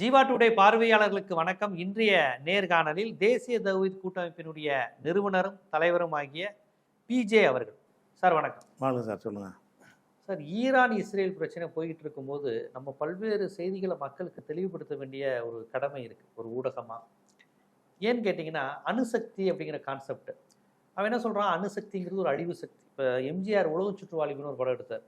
Jeeva today பார்வையாளர்களுக்கு வணக்கம். இன்றைய நேர்காணலில் தேசிய தௌஹீத் கூட்டமைப்பினுடைய நிறுவனரும் தலைவரும் ஆகிய பிஜே அவர்கள். சார் வணக்கம். வாங்க சார் சொல்லுங்கள் சார் ஈரான் இஸ்ரேல் பிரச்சனை போயிட்டு இருக்கும்போது நம்ம பல்வேறு செய்திகளை மக்களுக்கு தெளிவுபடுத்த வேண்டிய ஒரு கடமை இருக்கு ஒரு ஊடகமா? ஏன்னு கேட்டிங்கன்னா அணுசக்தி அப்படிங்கிற கான்செப்ட் அவன் என்ன சொல்றான்? அணுசக்திங்கிறது ஒரு அழிவு சக்தி. இப்போ எம்ஜிஆர் உலக சுற்றுவாளின்னு ஒரு படம் எடுத்தார்.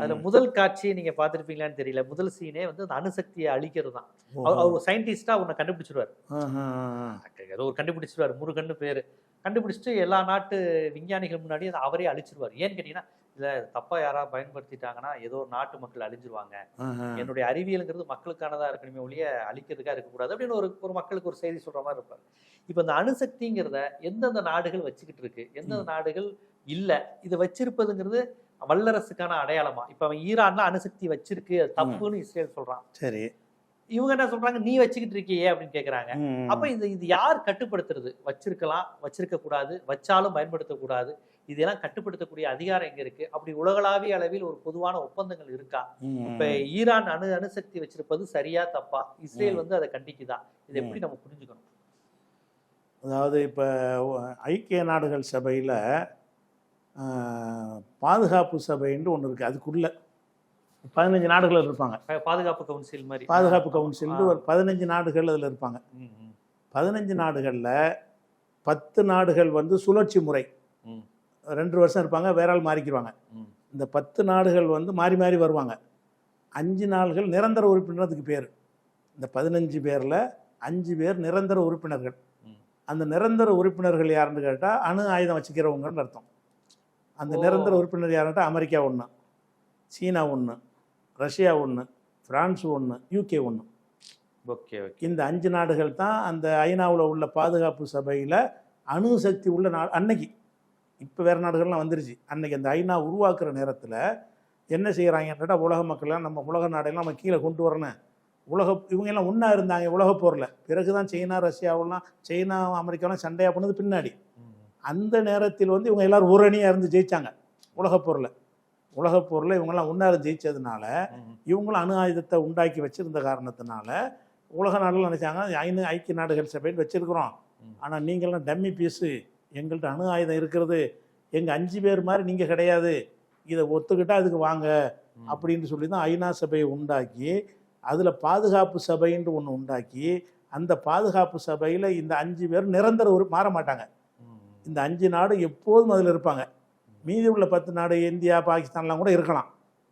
அதுல முதல் காட்சியை நீங்க பார்த்துருப்பீங்களான்னு தெரியல. முதல் சீனே வந்து அந்த அணுசக்தியை அழிக்கிறது தான். அவர் அவர் சயின்டிஸ்டா உன்னை கண்டுபிடிச்சிருவார். ஏதோ ஒரு கண்டுபிடிச்சிருவார். முருகன்னு பேரு. கண்டுபிடிச்சிட்டு எல்லா நாட்டு விஞ்ஞானிகள் முன்னாடி அதை அவரே அழிச்சிருவார். ஏன்னு கேட்டீங்கன்னா இல்ல தப்பா யாரா பயன்படுத்திட்டாங்கன்னா ஏதோ ஒரு நாட்டு மக்கள் அழிஞ்சிருவாங்க. என்னுடைய அறிவியலுங்கிறது மக்களுக்கானதா இருக்கணுமே ஒழிய அழிக்கிறதுக்காக இருக்கக்கூடாது. அப்படின்னு ஒரு ஒரு மக்களுக்கு ஒரு செய்தி சொல்ற மாதிரி இருப்பார். இப்போ இந்த அணுசக்திங்கிறத எந்தெந்த நாடுகள் வச்சுக்கிட்டு இருக்கு? எந்தெந்த நாடுகள் இல்ல. இதை வச்சிருப்பதுங்கிறது வல்லரசுக்கான அடையாளமா? இப்ப அவன் ஈரான்ல அணுசக்தி வச்சிருக்கு அது தப்புன்னு இஸ்ரேல் சொல்றான். சரி. இவங்க என்ன சொல்றாங்க? நீ வச்சுக்கிட்டு இருக்கியே அப்படின்னு கேக்குறாங்க. அப்ப இது இது யார் கட்டுப்படுத்துறது? வச்சிருக்கலாம் வச்சிருக்க கூடாது வச்சாலும் பயன்படுத்தக்கூடாது. இதெல்லாம் கட்டுப்படுத்தக்கூடிய அதிகாரம் எங்க இருக்கு? அப்படி உலகளாவிய அளவில் ஒரு பொதுவான ஒப்பந்தங்கள் இருக்கா. இப்ப ஈரான் அணு அணுசக்தி வச்சிருப்பது சரியா தப்பா? இஸ்ரேல். வந்து அதை கண்டிக்குதா? இதை எப்படி நம்ம புரிஞ்சுக்கணும்? அதாவது இப்போ ஐக்கிய நாடுகள் சபையில் பாதுகாப்பு சபைன்னு ஒன்று இருக்குது அதுக்குள்ள பதினஞ்சு நாடுகள் இருப்பாங்க. பாதுகாப்பு கவுன்சில் மாதிரி. பாதுகாப்பு கவுன்சில் ஒரு பதினஞ்சு நாடுகள் அதில் இருப்பாங்க. பதினஞ்சு நாடுகளில் பத்து நாடுகள் வந்து சுழற்சி முறை. ரெண்டு வருஷம் இருப்பாங்க வேற ஆள் மாறிக்கிடுவாங்க. இந்த பத்து நாடுகள் வந்து மாறி மாறி வருவாங்க. அஞ்சு நாடுகள் நிரந்தர உறுப்பினருக்கு பேர். இந்த பதினஞ்சு பேரில் அஞ்சு பேர் நிரந்தர உறுப்பினர்கள். அந்த நிரந்தர உறுப்பினர்கள் யாருன்னு கேட்டால் அணு ஆயுதம் வச்சுக்கிறவங்கன்னு அர்த்தம். அந்த. நிரந்தர உறுப்பினர் யாருன்ட்டா அமெரிக்கா ஒன்று சீனா ஒன்று ரஷ்யா ஒன்று பிரான்ஸ் ஒன்று யூகே ஒன்று ஓகே ஓகே. இந்த அஞ்சு நாடுகள் தான் அந்த ஐநாவில் உள்ள பாதுகாப்பு சபையில் அணுசக்தி உள்ள நா அன்னைக்கு. இப்போ வேறு நாடுகள்லாம் வந்துருச்சு. அன்னைக்கு அந்த ஐநா உருவாக்குற நேரத்தில் என்ன செய்கிறாங்கன்னா உலக மக்கள்லாம் நம்ம உலக நாடெல்லாம் நம்ம கீழே கொண்டு வரணும். உலக இவங்க எல்லாம் ஒன்றா இருந்தாங்க உலக போரில். பிறகு தான் சைனா ரஷ்யாவெல்லாம் சைனா அமெரிக்காவெல்லாம் சண்டையாக பண்ணது பின்னாடி. அந்த நேரத்தில் வந்து இவங்க எல்லாரும் ஒரு அணியாக இருந்து ஜெயிச்சாங்க. உலகப் போரில். உலகப் போரில் இவங்கெல்லாம் ஒன்றா இருந்து ஜெயிச்சதுனால ம், இவங்களும் அணு ஆயுதத்தை உண்டாக்கி வச்சிருந்த காரணத்தினால உலக நாடுகள் நினைச்சாங்க ஐநூ ஐக்கிய நாடுகள் சபைன்னு வச்சிருக்கிறோம். ஆனால் நீங்கள்லாம் டம்மி பீஸு. எங்கள்கிட்ட அணு ஆயுதம் இருக்கிறது எங்கள் அஞ்சு பேர் மாதிரி நீங்கள் கிடையாது. இதை ஒத்துக்கிட்டா அதுக்கு வாங்க. அப்படின்னு சொல்லி தான் ஐநா சபையை உண்டாக்கி அதில் பாதுகாப்பு சபைன்னு ஒன்று உண்டாக்கி அந்த பாதுகாப்பு சபையில் இந்த அஞ்சு பேர் நிரந்தர ஒரு மாற மாட்டாங்க. இந்த அஞ்சு நாடு எப்போதும் அதில் இருப்பாங்க. மீதி உள்ள பத்து நாடு இந்தியா பாகிஸ்தான்லாம் கூட இருக்கலாம்.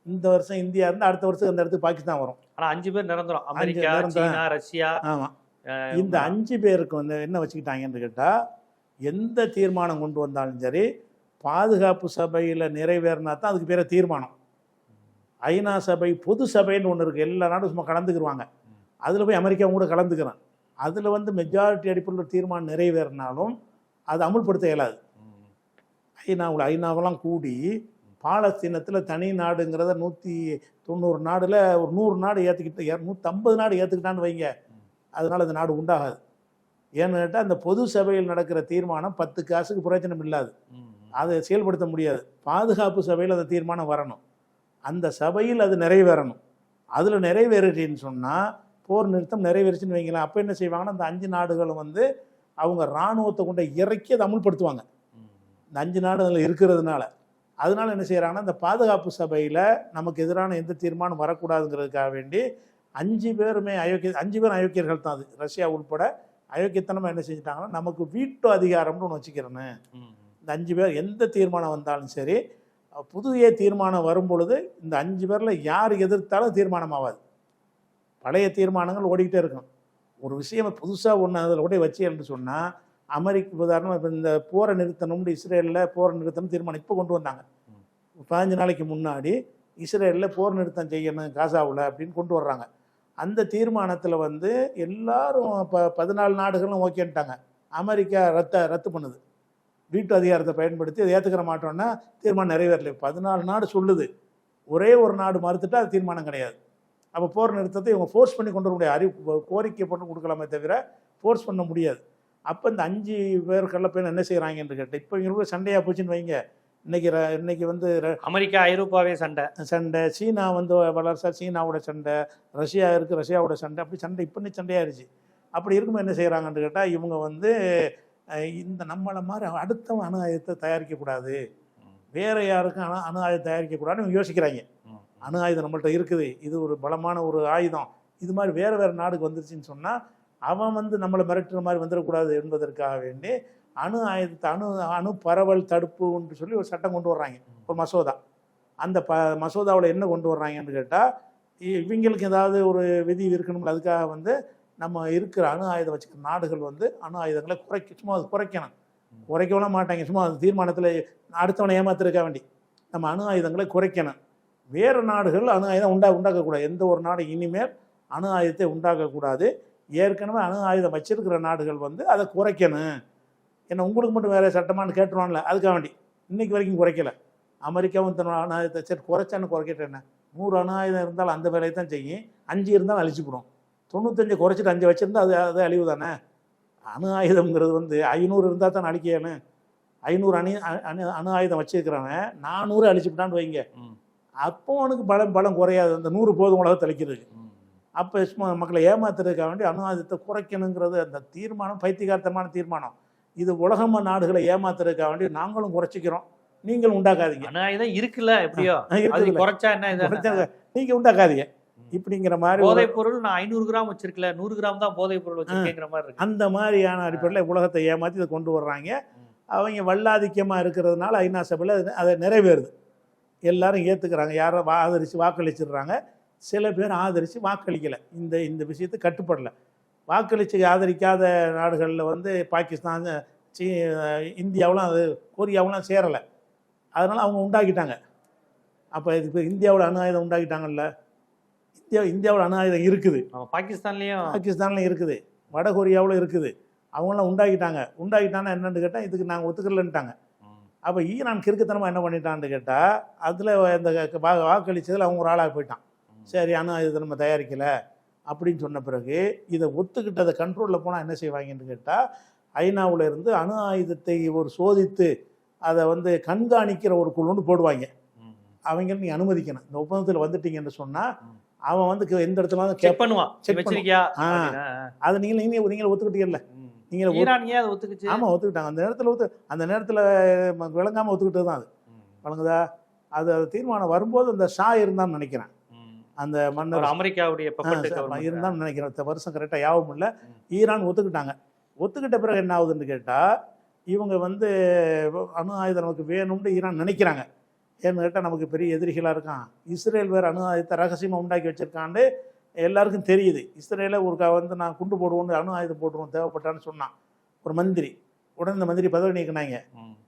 இந்த வருஷம் இந்தியா இருந்து அடுத்த வருஷம் அந்த இடத்துக்கு பாகிஸ்தான் வரும். ஆனா அஞ்சு பேர் நிரந்தரம். அமெரிக்கா நிரந்தரம். China Russia. ஆமாம் இந்த அஞ்சு பேருக்கு வந்து என்ன வச்சுக்கிட்டாங்கன்னு கேட்டால் எந்த தீர்மானம் கொண்டு வந்தாலும் சரி பாதுகாப்பு சபையில் நிறைவேறினா தான் அதுக்கு பேர தீர்மானம். ஐநா சபை பொது சபைன்னு ஒன்று இருக்குது எல்லா நாடும் சும்மா கலந்துக்கிடுவாங்க அதில் போய் அமெரிக்கா கூட கலந்துக்கிறேன். அதில் வந்து மெஜாரிட்டி அடிப்படையில் தீர்மானம் நிறைவேறினாலும் அது அமுல்படுத்த இயலாது. ம், ஐநாவில் ஐநாவெல்லாம் கூடி பாலஸ்தீனத்தில் தனி நாடுங்கிறத நூற்றி தொண்ணூறு நாடில் ஒரு நூறு நாடு ஏற்றுக்கிட்டு நூற்றம்பது நாடு ஏற்றுக்கிட்டான்னு வைங்க. அதனால் அந்த நாடு உண்டாகாது. ஏன்னு கேட்டால் அந்த பொது சபையில் நடக்கிற தீர்மானம் பத்து காசுக்கு பிரயோஜனம் இல்லாது. அதை செயல்படுத்த முடியாது. பாதுகாப்பு சபையில் அந்த தீர்மானம் வரணும். அந்த சபையில் அது நிறைவேறணும். அதில் நிறைவேறிச்சின்னு சொன்னால் போர் நிறுத்தம் நிறைவேறிச்சின்னு வைங்களேன். அப்போ என்ன செய்வாங்கன்னா அந்த அஞ்சு நாடுகளும் வந்து அவங்க இராணுவத்தை கொண்ட இறக்கி அதை அமுல்படுத்துவாங்க. இந்த அஞ்சு நாடு அதில் இருக்கிறதுனால. அதனால என்ன செய்கிறாங்கன்னா இந்த பாதுகாப்பு சபையில் நமக்கு எதிரான எந்த தீர்மானம் வரக்கூடாதுங்கிறதுக்காக வேண்டி அஞ்சு பேருமே அயோக்கிய அஞ்சு பேரும் அயோக்கியர்கள் தான் அது. ரஷ்யா உட்பட அயோக்கியத்தனமாக என்ன செஞ்சிட்டாங்கன்னா நமக்கு வீட்டு அதிகாரம்னு ஒன்று வச்சுக்கிறேன்னு. இந்த அஞ்சு பேர் எந்த தீர்மானம் வந்தாலும் சரி புதிய தீர்மானம் வரும் பொழுது இந்த அஞ்சு பேரில் யார் எதிர்த்தாலும் தீர்மானம் ஆகாது பழைய தீர்மானங்கள் ஓடிக்கிட்டே இருக்கும் ஒரு விஷயம் புதுசாக ஒன்று அதில் கூட வச்சேன்னு சொன்னால் அமெரிக்க உதாரணமாக இப்போ இந்த போரை நிறுத்தணும்னு இஸ்ரேலில் போரை நிறுத்தணும் தீர்மானம் இப்போ கொண்டு வந்தாங்க. பதினஞ்சு நாளைக்கு முன்னாடி இஸ்ரேலில் போர் நிறுத்தம் செய்யணும் காசாவில் அப்படின்னு கொண்டு வர்றாங்க. அந்த தீர்மானத்தில் வந்து எல்லாரும் இப்போ பதினாலு நாடுகளும் ஓகேன்ட்டாங்க. அமெரிக்கா ரத்த ரத்து பண்ணுது. வீட்டு அதிகாரத்தை பயன்படுத்தி அதை ஏற்றுக்கிற மாட்டோம்னா தீர்மானம் நிறைவேறல. பதினாலு நாடு சொல்லுது. ஒரே ஒரு நாடு மறுத்துட்டா அது தீர்மானம் கிடையாது. அப்போ போர் நிறுத்தத்தை இவங்க ஃபோர்ஸ் பண்ணி கொண்டு வர முடியாது. அறிவு கோரிக்கை பண்ணி கொடுக்கலாமே தவிர ஃபோர்ஸ் பண்ண முடியாது. அப்போ இந்த அஞ்சு பேர் கள்ளப்பையன் என்ன செய்கிறாங்கன்னு கேட்டு இப்போ இவங்களுக்கு சண்டையாக போச்சுன்னு வைங்க. இன்னைக்கு இன்னைக்கு வந்து அமெரிக்கா ஐரோப்பாவே சண்டை. சண்டை. சீனா வந்து வளர்ச்சா சீனாவோட சண்டை ரஷ்யா இருக்குது ரஷ்யாவோட சண்டை. அப்படி சண்டை இப்போ சண்டையாயிருச்சு. அப்படி இருக்கும்போது என்ன செய்கிறாங்கன்னு கேட்டால் இவங்க வந்து இந்த நம்மளை மாதிரி அடுத்தவன் அணு ஆயுதத்தை தயாரிக்கக்கூடாது. வேற யாருக்கும் அணு அணு ஆயுதம் தயாரிக்கக்கூடாதுன்னு இவங்க யோசிக்கிறாங்க. அணு ஆயுதம் நம்மள்ட்ட இருக்குது. இது ஒரு பலமான ஒரு ஆயுதம். இது மாதிரி வேறு வேறு நாடுக்கு வந்துருச்சுன்னு சொன்னால் அவன் வந்து நம்மளை மிரட்டுற மாதிரி வந்துடக்கூடாது என்பதற்காக வேண்டி அணு ஆயுதத்தை அணு அணு பரவல் தடுப்புன்னு சொல்லி ஒரு சட்டம் கொண்டு வர்றாங்க. ஒரு மசோதா. அந்த ப மசோதாவில் என்ன கொண்டு வர்றாங்கன்னு கேட்டால் இவங்களுக்கு ஏதாவது ஒரு விதி இருக்கணும்ல அதுக்காக வந்து நம்ம இருக்கிற அணு ஆயுதம் வச்சுக்கிற நாடுகள் வந்து அணு ஆயுதங்களை குறைக்க சும்மா அது குறைக்கணும். குறைக்கவும் மாட்டாங்க. சும்மா அது தீர்மானத்தில் அடுத்தவனை ஏமாத்திருக்க வேண்டி. நம்ம அணு ஆயுதங்களை குறைக்கணும். வேறு நாடுகள் அணு ஆயுதம் உண்டா உண்டாக்கக்கூடாது. எந்த ஒரு நாடு இனிமேல் அணு ஆயுதத்தை உண்டாக்கக்கூடாது. ஏற்கனவே அணு ஆயுதம் வச்சிருக்கிற நாடுகள் வந்து அதை குறைக்கணும். என்ன உங்களுக்கு மட்டும் வேறு சட்டமானு கேட்டுருவான்ல அதுக்காக வேண்டி. இன்னைக்கு வரைக்கும் குறைக்கல. அமெரிக்காவும் தன்னோட அணு ஆயுதத்தை சரி குறைச்சான்னு குறைக்கிட்டு என்ன? நூறு அணு ஆயுதம் இருந்தாலும் அந்த வேலையை தான் செய்யும். அஞ்சு இருந்தாலும் அழிச்சுப்படும் தொண்ணூத்தஞ்சு குறைச்சிட்டு அஞ்சு வச்சுருந்தா அது அது அழிவு தானே? அணு ஆயுதம்ங்கிறது வந்து ஐநூறு இருந்தால் தான் அழிக்கணும். ஐநூறு அணி அணு அணு ஆயுதம் வச்சிருக்கிறவன் நானூறு அழிச்சுவிட்டான்னு வைங்க. அப்போ அவனுக்கு பலம் பலம் குறையாது. அந்த நூறு போதும் உலகத்தை அழிக்கிறது அப்போ மக்களை ஏமாத்துறதுக்காக வேண்டி அணு ஆயுதத்தை குறைக்கணுங்கிறது அந்த தீர்மானம் பைத்தியகார்த்தமான தீர்மானம். இது உலகம நாடுகளை ஏமாத்துறதுக்காக வேண்டி நாங்களும் குறைச்சிக்கிறோம். நீங்களும் உண்டாக்காதீங்க. அணு ஆயுதம் இருக்குல்ல எப்படியோ? அது. குறைச்சா என்ன நீங்க உண்டாக்காதீங்க. இப்படிங்கிற மாதிரி போதைப் பொருள் நான் ஐநூறு கிராம் வச்சிருக்கல நூறு கிராம் தான் போதைப் பொருள் வச்சிருக்கேங்கிற மாதிரி இருக்கு. அந்த மாதிரியான அடிப்படையில் உலகத்தை ஏமாற்றி இதை கொண்டு வர்றாங்க. அவங்க வல்லாதிக்கமாக இருக்கிறதுனால ஐநா சபையில் அதை நிறைவேறுது. எல்லாரும் ஏற்றுக்கிறாங்க யாரோ வா- ஆதரிச்சு வாக்களிச்சிடுறாங்க. சில பேர் ஆதரித்து வாக்களிக்கலை. இந்த இந்த விஷயத்தை கட்டுப்படலை. வாக்களித்து ஆதரிக்காத நாடுகளில் வந்து பாகிஸ்தான் சீ இந்தியாவெலாம் அது கொரியாவெலாம் சேரலை. அதனால் அவங்க உண்டாக்கிட்டாங்க. அப்போ இதுக்கு இந்தியாவோட அணு ஆயுதம் உண்டாக்கிட்டாங்கல்ல. இந்தியா இந்தியாவோட அணு ஆயுதம் இருக்குது. பாகிஸ்தான்லயும். பாகிஸ்தான்ல இருக்குது. வட கொரியாவில் இருக்குது. அவங்களாம் உண்டாக்கிட்டாங்க. உண்டாக்கிட்டான்னா என்னன்னு கேட்டால் இதுக்கு நாங்கள் ஒத்துக்கலன்ட்டாங்க அப்போ ஈரான் கிறுக்குத்தனமாக என்ன பண்ணிட்டான்னு கேட்டால் அதில் இந்த வா- வாக்களிச்சதில் அவங்க ஒரு ஆளாக போயிட்டான். சரி அணு ஆயுதத்தை நம்ம தயாரிக்கலை அப்படின்னு சொன்ன பிறகு இதை ஒத்துக்கிட்டு அதை கண்ட்ரோலில் போனால் என்ன செய்வாங்கன்னு கேட்டால் ஐநாவுல இருந்து அணு ஆயுதத்தை ஒரு சோதித்து அதை வந்து கண்காணிக்கிற ஒரு குழுன்னு போடுவாங்க. அவங்க நீ அனுமதிக்கணும். இந்த ஒப்பந்தத்தில் வந்துட்டீங்கன்னு சொன்னால் அவன் வந்து எந்த இடத்துல செக் பண்ணுவான். ஆ. அப்படின்னா, அதை நீங்கள் நீங்கள் நீங்கள் ஒத்துக்கிட்டீங்கல்ல. நீங்கள் ஈரான் ஏன் அதை ஒத்துக்குச்சு? ஆமாம் ஒத்துக்கிட்டாங்க. அந்த நேரத்தில் ஒத்து அந்த நேரத்தில் விளங்காமல் ஒத்துக்கிட்டது தான் அது. வழங்குதா? அது அது தீர்மானம் வரும்போது அந்த ஷா இருந்தான்னு நினைக்கிறேன். அந்த மன்னர் அமெரிக்காவுடைய. இருந்தான்னு நினைக்கிறேன். வருஷம் கரெக்டாக யாவும் இல்லை. ஈரான் ஒத்துக்கிட்டாங்க. ஒத்துக்கிட்ட பிறகு என்ன ஆகுதுன்னு கேட்டால் இவங்க வந்து அணு ஆயுதம் நமக்கு வேணும்னு ஈரான் நினைக்கிறாங்க. ஏன்னு கேட்டால் நமக்கு பெரிய எதிரிகளாக இருக்கான். இஸ்ரேல் வேறு அணு ஆயுதத்தை ரகசியமாக உண்டாக்கி வச்சிருக்காண்டு எல்லாருக்கும் தெரியுது. இஸ்ரேலை ஒரு வந்து நான் குண்டு போடுவோம் அணு ஆயுதம் போட்டுருவோம் தேவைப்பட்டான்னு சொன்னான். ஒரு மந்திரி. உடனே இந்த மந்திரி பதவி நீக்கினாங்க.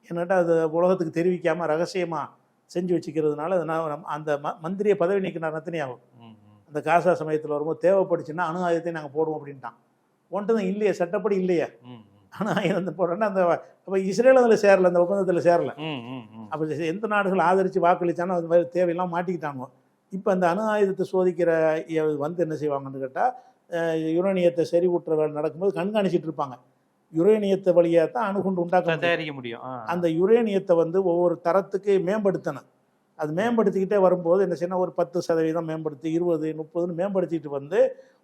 என்னட்டா அது உலகத்துக்கு தெரிவிக்காமல் ரகசியமாக செஞ்சு வச்சுக்கிறதுனால அது நான் நம்ம- அந்த ம மந்திரியை பதவி நீக்கினார் நத்தனியாகும். அந்த காசா சமயத்தில் வரும்போது தேவைப்படுச்சுன்னா அணு ஆயுதத்தை நாங்கள் போடுவோம் அப்படின்ட்டான். ஒன்ட்டு தான் இல்லையே சட்டப்படி இல்லையே. அணு ஆயுதம் போடுறோன்னா அந்த அப்போ இஸ்ரேல் அதில் சேரல அந்த ஒப்பந்தத்தில் சேரல. அப்போ எந்த நாடுகள் ஆதரித்து வாக்களித்தானோ அது மாதிரி தேவையெல்லாம் மாட்டிக்கிட்டாங்க. இப்போ அந்த அணு ஆயுதத்தை சோதிக்கிற வந்து என்ன செய்வாங்கன்னு கேட்டால் யுரேனியத்தை செறிவூட்டுற வேலை நடக்கும்போது கண்காணிச்சிட்டு இருப்பாங்க யுரேனியத்தை வழியாக தான் அணுகுண்டு உண்டாக்க. தயாரிக்க முடியும். அந்த யுரேனியத்தை வந்து ஒவ்வொரு தரத்துக்கு மேம்படுத்தணும் அது மேம்படுத்திக்கிட்டே வரும்போது என்ன செய்யணும் ஒரு பத்து சதவீதம் மேம்படுத்தி இருபது முப்பதுன்னு மேம்படுத்திட்டு வந்து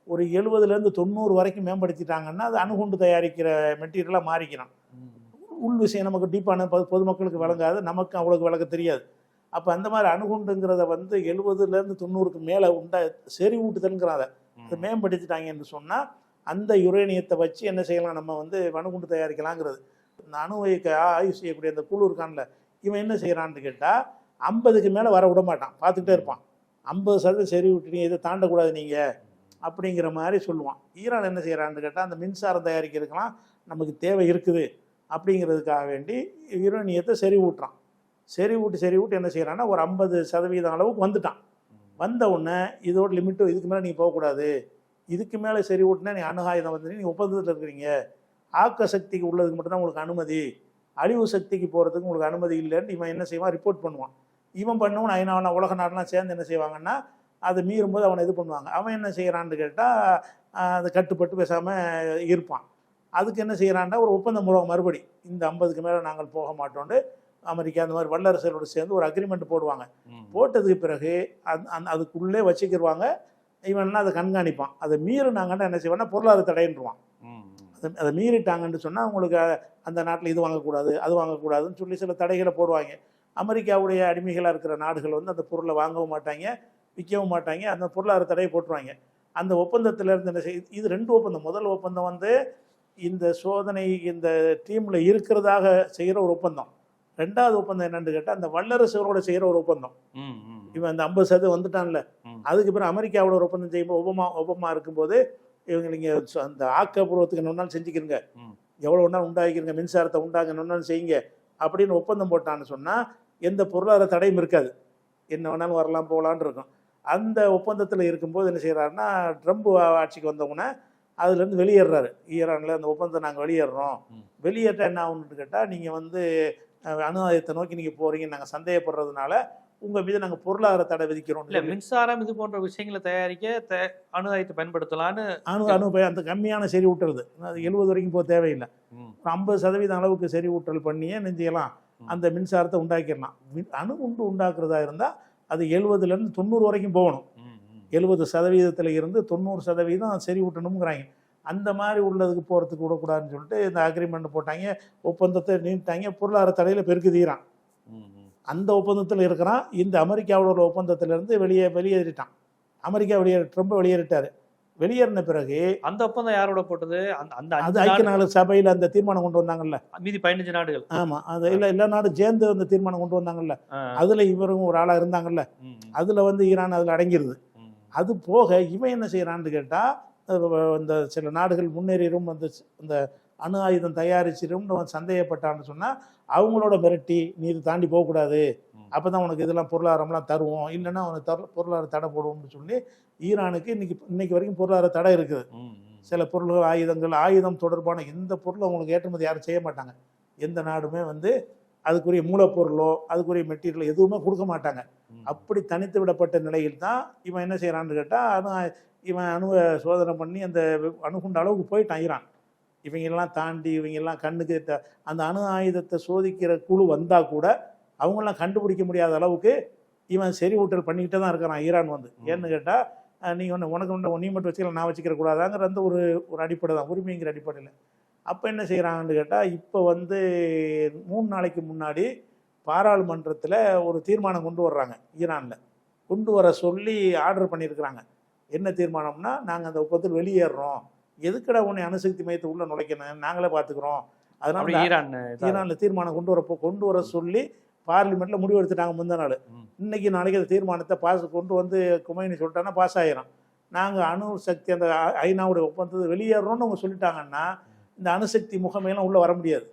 ஒரு எழுபதுலேருந்து தொண்ணூறு வரைக்கும் மேம்படுத்திட்டாங்கன்னா அது அணுகுண்டு தயாரிக்கிற மெட்டீரியலாக மாறிக்கணும். உள் விஷயம் நமக்கு டீப்பான பொது பொதுமக்களுக்கு விளங்காது நமக்கு அவ்வளோக்கு விளக்க தெரியாது அப்போ அந்த மாதிரி அணுகுண்டுங்கிறத வந்து எழுபதுலேருந்து தொண்ணூறுக்கு மேலே உண்டா? செறிவூட்டுதல்ங்கிறத அதை ம். மேம்படுத்திட்டாங்கன்னு சொன்னால் அந்த யுரேனியத்தை வச்சு என்ன செய்யலாம்? நம்ம வந்து அணுகுண்டு தயாரிக்கலாங்கிறது. இந்த அணுவை ஆய்வு செய்யக்கூடிய அந்த குழு இருக்கான்ல இவன் என்ன செய்கிறான்னு கேட்டால் ஐம்பதுக்கு மேலே வர விட மாட்டான். பார்த்துக்கிட்டே இருப்பான். ஐம்பது சதவீதம் சரி விட்டுட்டீங்க இதை தாண்டக்கூடாது நீங்கள் அப்படிங்கிற மாதிரி சொல்லுவான். ஈரான் என்ன செய்கிறான்னு கேட்டால் அந்த மின்சாரம் தயாரிக்கிறதுக்கெல்லாம் நமக்கு தேவை இருக்குது. அப்படிங்கிறதுக்காக வேண்டி யுரேனியத்தை சரி ஊட்டுறான். சரி விட்டு சரி விட்டு என்ன செய்கிறான்னா ஒரு ஐம்பது சதவீதம் அளவுக்கு வந்துட்டான். வந்த உடனே இதோட லிமிட்டு இதுக்கு மேலே நீ போகக்கூடாது. இதுக்கு மேலே சரி விட்டுனா நீ அணுகாயுதம் வந்து நீ ஒப்பந்தத்தில் இருக்கிறீங்க. ஆக்க சக்திக்கு உள்ளதுக்கு மட்டும்தான் உங்களுக்கு அனுமதி. அழிவு சக்திக்கு போகிறதுக்கு உங்களுக்கு அனுமதி இல்லைன்னு இவன் என்ன செய்வான்? ரிப்போர்ட் பண்ணுவான். இவன் பண்ணுவன் ஐநாவனா உலக நாடெல்லாம் சேர்ந்து என்ன செய்வாங்கன்னா அதை மீறும்போது அவனை இது பண்ணுவாங்க. அவன் என்ன செய்கிறான்னு கேட்டால் அதை கட்டுப்பட்டு பேசாமல் இருப்பான். அதுக்கு என்ன செய்கிறான்னா ஒரு ஒப்பந்தம் மூலம் மறுபடி இந்த ஐம்பதுக்கு மேலே நாங்கள் போக மாட்டோன்னு அமெரிக்கா அந்த மாதிரி வல்லரசுகளோடு சேர்ந்து ஒரு அக்ரிமெண்ட் போடுவாங்க. போட்டதுக்கு பிறகு அந்த அதுக்குள்ளே வச்சுக்கிடுவாங்க இவன்லாம் அதை கண்காணிப்பான். அதை மீறினாங்கன்னா என்ன செய்வான்னா பொருளாதார தடைன்றுவான். அதை அதை மீறிட்டாங்கன்னு சொன்னால் உங்களுக்கு அஹ், அந்த நாட்டில் இது வாங்கக்கூடாது அது வாங்கக்கூடாதுன்னு சொல்லி சில தடைகளை போடுவாங்க. அமெரிக்காவுடைய அடிமைகளாக இருக்கிற நாடுகள் வந்து அந்த பொருளை வாங்கவும் மாட்டாங்க விற்கவும் மாட்டாங்க அந்த பொருளாதார தடையை போட்டுருவாங்க. அந்த ஒப்பந்தத்துல இருந்து என்ன செய் இது ரெண்டு ஒப்பந்தம். முதல் ஒப்பந்தம் வந்து இந்த சோதனை இந்த டீமில் இருக்கிறதாக செய்கிற ஒரு ஒப்பந்தம். ரெண்டாவது ஒப்பந்தம் என்னன்னு கேட்டால் அந்த வல்லரசுகளோட செய்கிற ஒரு ஒப்பந்தம். இவன் அந்த ஐம்பது சதவீதம் வந்துட்டான்ல. அதுக்கு பிறகு அமெரிக்காவோட ஒரு ஒப்பந்தம் செய்யும்போது ஒபமா ஒபமா இருக்கும்போது இவங்க நீங்கள் அந்த ஆக்கப்பூர்வத்துக்கு என்ன வேணாலும் செஞ்சுக்கிறங்க. எவ்வளோ வேணாலும் உண்டாக்கிக்கிறங்க மின்சாரத்தை உண்டாங்க வேணாலும் செய்யுங்க அப்படின்னு ஒப்பந்தம் போட்டான்னு சொன்னால் எந்த பொருளாதார தடையும் இருக்காது என்ன வேணாலும் வரலாம் போகலான்னு இருக்கும் அந்த ஒப்பந்தத்தில் இருக்கும்போது என்ன செய்கிறாருன்னா ட்ரம்ப் ஆட்சிக்கு வந்தவுடனே அதுலேருந்து வெளியேறாரு ஈரானில் அந்த ஒப்பந்தத்தை நாங்கள் வெளியேறோம் ம். வெளியேற்ற என்ன ஆகுன்னு கேட்டால் நீங்கள் வந்து அணு ஆயுதத்தை நோக்கி நீங்கள் போகிறீங்க நாங்கள் சந்தேகப்படுறதுனால உங்கள் மீது நாங்கள் பொருளாதார தடை விதிக்கிறோம் இல்ல மின்சாரம் இது போன்ற விஷயங்களை தயாரிக்க அணு ஆயுதத்தை பயன்படுத்தலான்னு அணு அணு அந்த கம்மியான செறிவூட்டல் அது எழுபது வரைக்கும் போக தேவையில்லை. ஐம்பது சதவீதம் அளவுக்கு செறிவூட்டல் பண்ணியே நெஞ்சிக்கலாம் ம். அந்த மின்சாரத்தை உண்டாக்கிடலாம். அணு உண்டு உண்டாக்குறதா இருந்தால் அது எழுபதுலேருந்து தொண்ணூறு வரைக்கும் போகணும். எழுபது சதவீதத்தில் இருந்து தொண்ணூறு சதவீதம் செறிவூட்டணுங்கிறாங்க அந்த மாதிரி உள்ளதுக்கு போகிறதுக்கு விடக்கூடாதுன்னு சொல்லிட்டு இந்த அக்ரிமெண்ட் போட்டாங்க. ஒப்பந்தத்தை நீட்டாங்க பொருளாதார தடையில் பெருக்கு. ம். அந்த ஒப்பந்தத்தில் இருக்கிறான். இந்த அமெரிக்காவோட ஒரு ஒப்பந்தத்திலிருந்து வெளியே வெளியேறிட்டான். அமெரிக்கா வெளியேற ட்ரம்ப் வெளியேறிட்டாரு. வெளியேறின பிறகு அந்த ஒப்பந்தம் யாரோட போட்டது? அந்த அந்த ஐக்கிய நாடு- சபையில் அந்த தீர்மானம் கொண்டு வந்தாங்கல்ல. மீதி பதினஞ்சு நாடுகள். ஆமாம் அது இல்லை எல்லா நாடும் சேர்ந்து அந்த தீர்மானம் கொண்டு வந்தாங்கல்ல. அதில் இவரும் ஒரு ஆளாக இருந்தாங்கல்ல. அதில் வந்து ஈரான் அதில் அடங்கிருது. ம். அது போக இவன் என்ன செய்கிறான்னு கேட்டால் இந்த சில நாடுகள் முன்னேறிடும் அந்த இந்த அணு ஆயுதம் தயாரிச்சிடும் அவன் சந்தேகப்பட்டான்னு சொன்னால் அவங்களோட மிரட்டி நீ இது தாண்டி போகக்கூடாது. அப்போ தான் உனக்கு இதெல்லாம் பொருளாதாரம்லாம் தருவோம் இல்லைன்னா அவனுக்கு தர பொருளாதார தடை போடுவோம்னு சொல்லி ஈரானுக்கு இன்னைக்கு இன்னைக்கு வரைக்கும் பொருளாதார தடை இருக்குது. சில பொருள்கள் ஆயுதங்கள் ஆயுதம் தொடர்பான எந்த பொருளும் அவங்களுக்கு ஏற்றுமதி யாரும் செய்ய மாட்டாங்க எந்த நாடுமே வந்து அதுக்குரிய மூலப்பொருளோ அதுக்குரிய மெட்டீரியல் எதுவுமே கொடுக்க மாட்டாங்க. அப்படி தனித்து விடப்பட்ட நிலையில் தான் இவன் என்ன செய்கிறான்னு கேட்டால் அணு இவன் அணுவை சோதனை பண்ணி அந்த அணுகுண்ட அளவுக்கு போயிட்டான் ஈரான் இவங்கெல்லாம் தாண்டி இவங்கெல்லாம் கண்ணுக்கு அந்த அணு ஆயுதத்தை சோதிக்கிற குழு வந்தால் கூட அவங்களாம் கண்டுபிடிக்க முடியாத அளவுக்கு இவன் செறிவூட்டல் பண்ணிக்கிட்டே தான் இருக்கிறான் ஈரான் வந்து. ஏன்னு கேட்டால் நீ ஒன்று உனக்கு ஒன்று நீ மட்டும் வச்சுக்கலாம் நான் வச்சுக்கிற கூடாதாங்கிற அந்த ஒரு ஒரு அடிப்படை தான் உரிமைங்கிற அடிப்படையில் அப்போ என்ன செய்கிறாங்கன்னு கேட்டால் இப்போ வந்து மூணு நாளைக்கு முன்னாடி பாராளுமன்றத்தில் ஒரு தீர்மானம் கொண்டு வர்றாங்க ஈரானில். கொண்டு வர சொல்லி ஆர்டர் பண்ணியிருக்கிறாங்க. என்ன தீர்மானம்னா நாங்கள் அந்த ஒப்பந்தத்தில் வெளியேறுறோம். எதுக்கடா உன்னை அணுசக்தி மையத்தை உள்ள நுழைக்கணும்? நாங்களே பார்த்துக்குறோம் அதனால ஈரான் ஈரானில் தீர்மானம் கொண்டு வரப்போ கொண்டு வர சொல்லி பார்லிமெண்ட்டில் முடிவு எடுத்துட்டாங்க முந்தின நாள். ம். இன்னைக்கு நாளைக்கு அந்த தீர்மானத்தை பாஸ் கொண்டு வந்து குமைனி சொல்லிட்டாங்கன்னா பாஸ் ஆயிரும். நாங்கள் அணு சக்தி அந்த ஐநாவுடைய ஒப்பந்தத்தை வெளியேறோம்னு அவங்க சொல்லிட்டாங்கன்னா இந்த அணுசக்தி முகமையெல்லாம் உள்ளே வர முடியாது.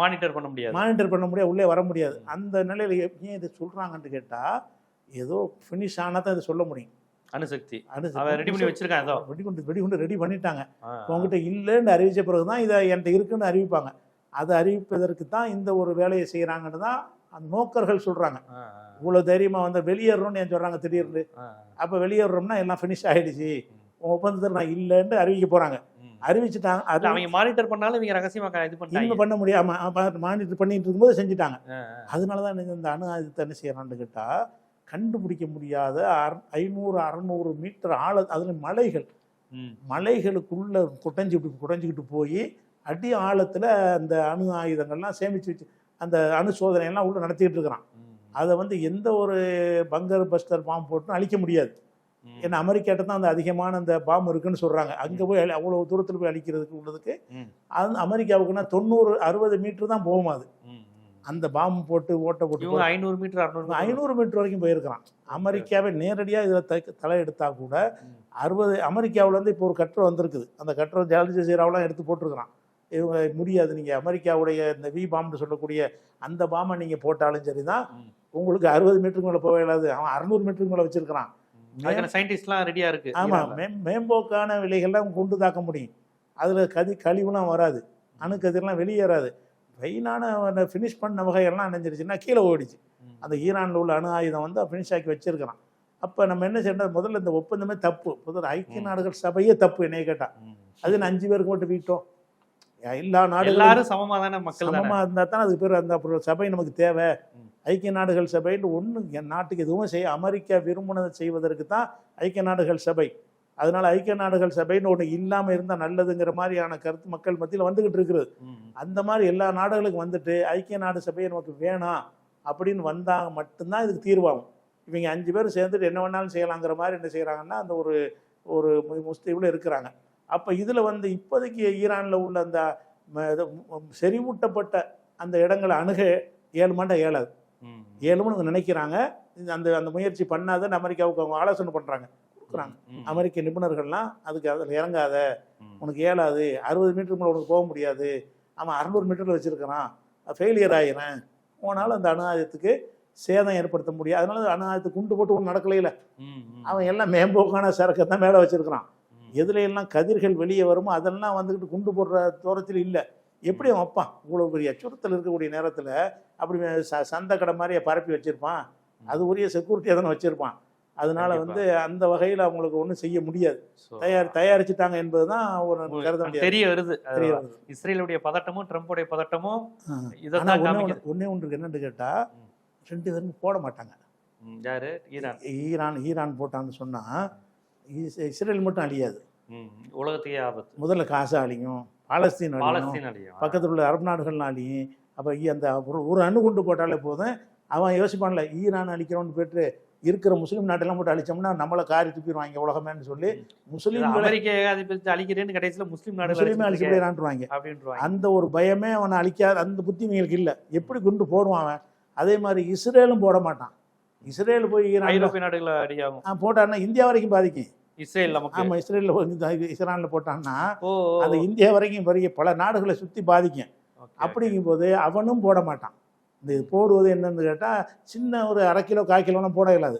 மானிட்டர் பண்ண முடியாது. மானிட்டர் பண்ண முடியாது உள்ளே வர முடியாது. அந்த நிலையில் ஏன் இதை சொல்கிறாங்கன்னு கேட்டால் ஏதோ ஃபினிஷ் ஆனால் தான் இதை சொல்ல முடியும். அணுசக்தி. அணு அவன் ரெடி பண்ணி வச்சிருக்கான் ஏதோ வெடிகுண்டு வெடிகுண்டு ரெடி பண்ணிட்டாங்க. உங்ககிட்ட இல்லைன்னு அறிவிச்ச பிறகு தான் இதை என்கிட்ட இருக்குன்னு அறிவிப்பாங்க. அதை அறிவிப்பதற்கு தான் இந்த ஒரு வேலையை செய்கிறாங்கன்னு தான் அந்த நோக்கர்கள் சொல்கிறாங்க இவ்வளோ தைரியமாக வந்து வெளியேறணும்னு ஏன் சொல்கிறாங்க திடீர்னு. அப்போ வெளியேறோம்னா எல்லாம் ஃபினிஷ் ஆகிடுச்சு ஒப்பந்தத்தில் நான் இல்லைன்னு அறிவிக்க போகிறாங்க. அறிவிச்சிட்டாங்க. அது அவங்க மானிட்டர் பண்ணாலும் இவங்க ரகசியமா க- இது இன்னும் பண்ண முடியாமல் மானிட்டர் பண்ணிட்டு இருக்கும்போது செஞ்சுட்டாங்க. அதனால தான் இந்த அணு ஆயுதத்தை என்ன செய்யறான்னு கேட்டால் கண்டுபிடிக்க முடியாத அற ஐநூறு அறநூறு மீட்டர் ஆழ அதில் மலைகள். மலைகளுக்குள்ள குடைஞ்சிட்டு குடைஞ்சிக்கிட்டு போய் அடி ஆழத்தில் அந்த அணு ஆயுதங்கள்லாம் சேமித்து வச்சு அந்த அணு சோதனையெல்லாம் உள்ள நடத்திக்கிட்டு இருக்கிறான். அதை வந்து எந்த ஒரு பங்கர் பஸ்டர் பாம்பு போட்டும் அழிக்க முடியாது. ஏன்னா அமெரிக்காட்ட தான் அந்த அதிகமான அந்த பாம்பு இருக்குன்னு சொல்கிறாங்க அங்கே போய் அவ்வளோ தூரத்தில் போய் அழிக்கிறதுக்கு உள்ளதுக்கு. அது அமெரிக்காவுக்குன்னா தொண்ணூறு அறுபது மீட்டர் தான் போகும் அது. அந்த பாம்பு போட்டு ஓட்ட போட்டு ஐநூறு மீட்டர் அறுநூறு ஐநூறு மீட்டர் வரைக்கும் போயிருக்கிறான். அமெரிக்காவை நேரடியாக இதில் த தலை எடுத்தா கூட. அறுபது அமெரிக்காவுல இருந்து இப்போ ஒரு கட்டுரை வந்திருக்குது. அந்த கட்டுரை ஜாலி ஜசீராவெலாம் எடுத்து போட்டிருக்கிறான். இவங்க முடியாது. நீங்கள் அமெரிக்காவுடைய இந்த வி பாம்பு சொல்லக்கூடிய அந்த பாம்பை நீங்கள் போட்டாலும் சரி தான். உங்களுக்கு அறுபது மீட்டருக்கு மேலே போக இயலாது. அவன் அறுநூறு மீட்டருக்கு மேலே வச்சிருக்கிறான். அதுக்கான சயின்டிஸ்ட்லாம் ரெடியா இருக்கு ஆமாம் ஈரான்ல. மே மேம்போக்கான விலைகள்லாம் கொண்டு தாக்க முடியும் அதில் கதி கழிவுலாம் வராது அணுக்கதிரெலாம் வெளியேறாது வெயினான ஃபினிஷ் பண்ண வகையெல்லாம் நினைஞ்சிருச்சுன்னா கீழே ஓடிச்சு. அந்த ஈரானில் உள்ள அணு ஆயுதம் வந்து ஃபினிஷ் ஆக்கி வச்சிருக்கிறான் அப்போ நம்ம என்ன செய்யணும் முதல்ல இந்த ஒப்பந்தமே தப்பு முதல்ல ஐக்கிய. நாடுகள் சபையே தப்பு என்னைய கேட்டால். அது அஞ்சு பேருக்கு மட்டும் வீட்டோம் எல்லா நாடுகளும் எல்லாரும் சமமா தானே மக்கள் சமமாக இருந்தால் தான் அதுக்கு பேர் அந்த அப்புறம் சபை நமக்கு தேவை. ஐக்கிய நாடுகள் சபைன்னு ஒன்று என் நாட்டுக்கு எதுவும் செய்ய அமெரிக்கா விரும்பினதை செய்வதற்கு தான் ஐக்கிய நாடுகள் சபை அதனால ஐக்கிய நாடுகள் சபைன்னு ஒன்று இல்லாமல் இருந்தால் நல்லதுங்கிற மாதிரியான கருத்து மக்கள் மத்தியில் ம், ம். அந்த மாதிரி எல்லா நாடுகளுக்கும் வந்துட்டு ஐக்கிய நாடு சபையை நமக்கு வேணாம் அப்படின்னு வந்தால் மட்டும்தான் இதுக்கு தீர்வாகும் இவங்க அஞ்சு பேர் சேர்ந்துட்டு என்ன வேணாலும் செய்யலாங்கிற மாதிரி என்ன செய்கிறாங்கன்னா அந்த ஒரு ஒரு முஸ்லீமில் இருக்கிறாங்க அப்போ இதில் வந்து இப்போதைக்கு ஈரானில் உள்ள அந்த செறிவூட்டப்பட்ட அந்த இடங்களை அணுக ஏழு மண்டை ஏழாது. ஏழுமனு நினைக்கிறாங்க. அந்த அந்த முயற்சி பண்ணாதன்னு அமெரிக்காவுக்கு அவங்க ஆலோசனை பண்ணுறாங்க கொடுக்குறாங்க. அமெரிக்க நிபுணர்கள்லாம் அதுக்கு அதில் இறங்காத. உனக்கு ஏழாது. அறுபது மீட்டருக்கு மேலே உனக்கு போக முடியாது. அவன் அறநூறு மீட்டரில் வச்சுருக்கிறான். ஃபெயிலியர் ஆகிறேன் போனாலும் அந்த அணு ஆயுதத்துக்கு சேதம் ஏற்படுத்த முடியாது. அதனால அணு ஆயுதத்துக்கு குண்டு போட்டு ஒன்றும் நடக்கலையில. அவன் எல்லாம் மேம்போக்கான சரக்கை தான் மேலே வச்சிருக்கிறான். எதுல எல்லாம் கதிர்கள் வெளியே வருமோ அதெல்லாம் வந்துக்கிட்டு குண்டு போடுற தூரத்தில் இல்லை. எப்படி அவன் வைப்பான்? இவ்வளோ பெரிய அச்சுறுத்தல் இருக்கக்கூடிய நேரத்தில் அப்படி ச சந்தை கடை மாதிரியே பரப்பி வச்சிருப்பான். அது உரிய செக்யூரிட்டியாக தானே வச்சிருப்பான். அதனால. வந்து அந்த வகையில் அவங்களுக்கு ஒன்றும் செய்ய முடியாது. தயார் தயாரிச்சுட்டாங்க என்பது தான் ஒரு கருத தெரிய வருது. இஸ்ரேலுடைய பதட்டமும் ட்ரம்ப்புடைய பதட்டமும். ஒண்ணு- ஒண்ணே ஒன்று என்னன்னு கேட்டா ம். ரெண்டு பேரும் போட மாட்டாங்க. யாரு? ஈரான். ஈரான் ஈரான் போட்டான்னு சொன்னா இஸ்- இஸ்ரேல் மட்டும் அழியாது. ம், உலகத்தையே ஆபத்து. முதல்ல காசா அழியும் பாலஸ்தீன் அழியும் பாலஸ்தீன் அழியும். பக்கத்தில் உள்ள அரபு நாடுகள்லாம் அழியும் அப்போ அந்த ஒரு அணு குண்டு போட்டாலே போதும். அவன் யோசிப்பான்ல ஈரான் அழிக்கிறோன்னு போயிட்டு இருக்கிற முஸ்லீம் நாட்டெல்லாம் போட்டு அழிச்சோம்னா நம்மளை காரி துப்பிடுவாங்க உலகமேன்னு சொல்லி இது முஸ்லீம்களை அமெரிக்க ஏகாதிபத்தியத்தை அழிக்கிறேன்னு கடைசியில முஸ்லீம் முஸ்லீமே அழிச்சு நாடுகள் போயிடான்ட்டுருவாங்க அப்படின்றாங்க அந்த ஒரு பயமே அவனை அழிக்காத அந்த புத்தி இவங்களுக்கு இல்லை. எப்படி குண்டு போடுவான் அவன்? அதே மாதிரி இஸ்ரேலும் போட மாட்டான். இஸ்ரேல் போய் ஈரான் ஐரோப்பிய நாடுகள் அடியாகும். போட்டான்னா இந்தியா வரைக்கும் பாதிக்கும். இஸ்ரேல் நமக்கு. ஆமா இஸ்ரேலில் வந்து இஸ்ரானில் போட்டான்னா அது இந்தியா வரைக்கும் பெரிய பல நாடுகளை சுற்றி பாதிக்கும். அப்படிங்கும்போது அவனும் போட மாட்டான். இந்த இது போடுவது என்னன்னு கேட்டால் சின்ன ஒரு அரை கிலோ கால் கிலோலாம் போட இயலாது.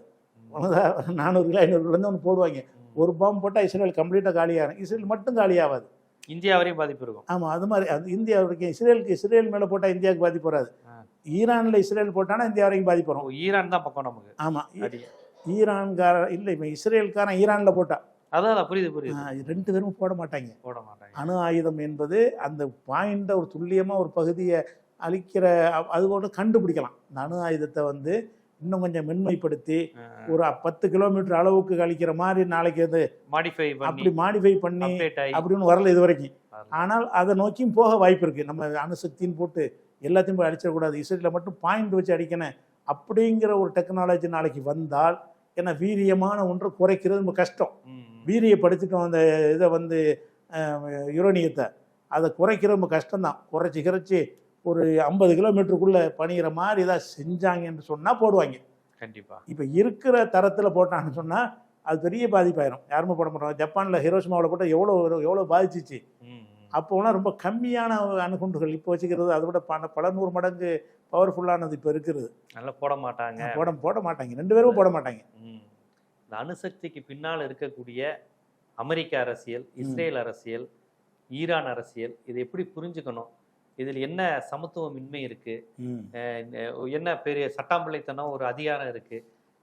நானூறு கிலோ ஐநூறுலேருந்து ஒன்று போடுவாங்க. ஒரு பாம்பு போட்டால் இஸ்ரேல் கம்ப்ளீட்டாக காலியாகும் இஸ்ரேல் மட்டும் காலியாகாது இந்தியா வரையும் பாதிப்பு இருக்கும். ஆமாம் அது மாதிரி அது இந்தியா வரைக்கும் இஸ்ரேலுக்கு இஸ்ரேல் மேலே போட்டால் இந்தியாவுக்கு பாதிப்பு வராது. ஈரானில் இஸ்ரேல் போட்டானா இந்தியா வரைக்கும் பாதிப்பு வரும். ஈரான் தான் பக்கம் நமக்கு. ஆமாம் ஈரான்கார இல்லை இப்போ இஸ்ரேல்காரன் ஈரானில் போட்டா. அதான் புரியுது புரியுது. ரெண்டு பேரும் போட மாட்டாங்க. போட மாட்டாங்க. அணு ஆயுதம் என்பது அந்த பாயிண்ட ஒரு துல்லியமாக ஒரு பகுதியை அழிக்கிற அது கூட கண்டுபிடிக்கலாம். இந்த அணு ஆயுதத்தை வந்து இன்னும் கொஞ்சம் மென்மைப்படுத்தி ஒரு பத்து கிலோமீட்டர் அளவுக்கு கழிக்கிற மாதிரி நாளைக்கு அது மாடிஃபை அப்படி மாடிஃபை பண்ணி அப்படின்னு வரல இது வரைக்கும். ஆனால் அதை நோக்கியும் போக வாய்ப்பு இருக்குது நம்ம அணுசக்தின்னு போட்டு எல்லாத்தையும் போய் அடிச்சிடக்கூடாது இஸ்ரேலில் மட்டும் பாயிண்ட் வச்சு அடிக்கணும் அப்படிங்கிற ஒரு டெக்னாலஜி நாளைக்கு வந்தால் ஏன்னா வீரியமான ஒன்றை குறைக்கிறது ரொம்ப கஷ்டம். வீரியப்படுத்திட்டோம் அந்த இதை வந்து யுரோனியத்தை. அதை குறைக்கிறது ரொம்ப கஷ்டம்தான். குறைச்சி கிறைச்சி ஒரு ஐம்பது கிலோமீட்டருக்குள்ளே பணிகிற மாதிரி ஏதாவது செஞ்சாங்கன்னு சொன்னால் போடுவாங்க. கண்டிப்பா. இப்போ இருக்கிற தரத்தில் போட்டான்னு சொன்னால் அது பெரிய பாதிப்பாயிரும். யாருமே போட மாட்டாங்க ஜப்பானில் ஹிரோஷிமாவில் போட்டால் எவ்வளோ எவ்வளோ பாதிச்சிச்சு. அப்போலாம் ரொம்ப கம்மியான அணுகுண்டுகள் இப்போ வச்சுக்கிறது அதை விட பல பல நூறு மடங்கு பவர்ஃபுல்லானது இப்போ இருக்கிறது. நல்லா போட மாட்டாங்க. போட போட மாட்டாங்க. ரெண்டு பேரும் போட மாட்டாங்க. இந்த அணுசக்திக்கு பின்னால் இருக்கக்கூடிய அமெரிக்க அரசியல் இஸ்ரேல் அரசியல் ஈரான் அரசியல் இதை எப்படி புரிஞ்சுக்கணும்? இதில் என்ன சமத்துவமின்மை இருக்கு? என்ன பெரிய சட்டாம்பிள்ளைத்தனம் ஒரு அதிகாரம் இருக்கு?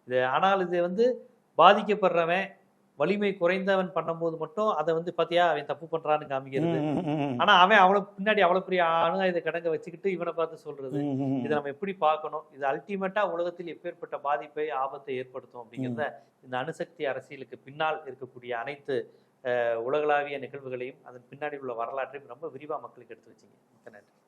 இது ஆனால் இது வந்து பாதிக்கப்படுறவன் வலிமை குறைந்தவன் பண்ணும்போது மட்டும் அதை வந்து பாத்தியா அவன் தப்பு பண்றான்னு காமிக்கிறது. ஆனா அவன் அவ்வளவு பின்னாடி அவ்வளவு பெரிய அணு ஆயுத கடங்க வச்சுக்கிட்டு இவனை பார்த்து சொல்றது. இதை நம்ம எப்படி பார்க்கணும்? இது அல்டிமேட்டா உலகத்தில் எப்பேற்பட்ட பாதிப்பை ஆபத்தை ஏற்படுத்தும் அப்படிங்கிறத இந்த அணுசக்தி அரசியலுக்கு பின்னால் இருக்கக்கூடிய அனைத்து உலகளாவிய நிகழ்வுகளையும் அதன் பின்னாடி உள்ள வரலாற்றையும் ரொம்ப விரிவா மக்களுக்கு எடுத்து வச்சீங்க. மிக்க நன்றி.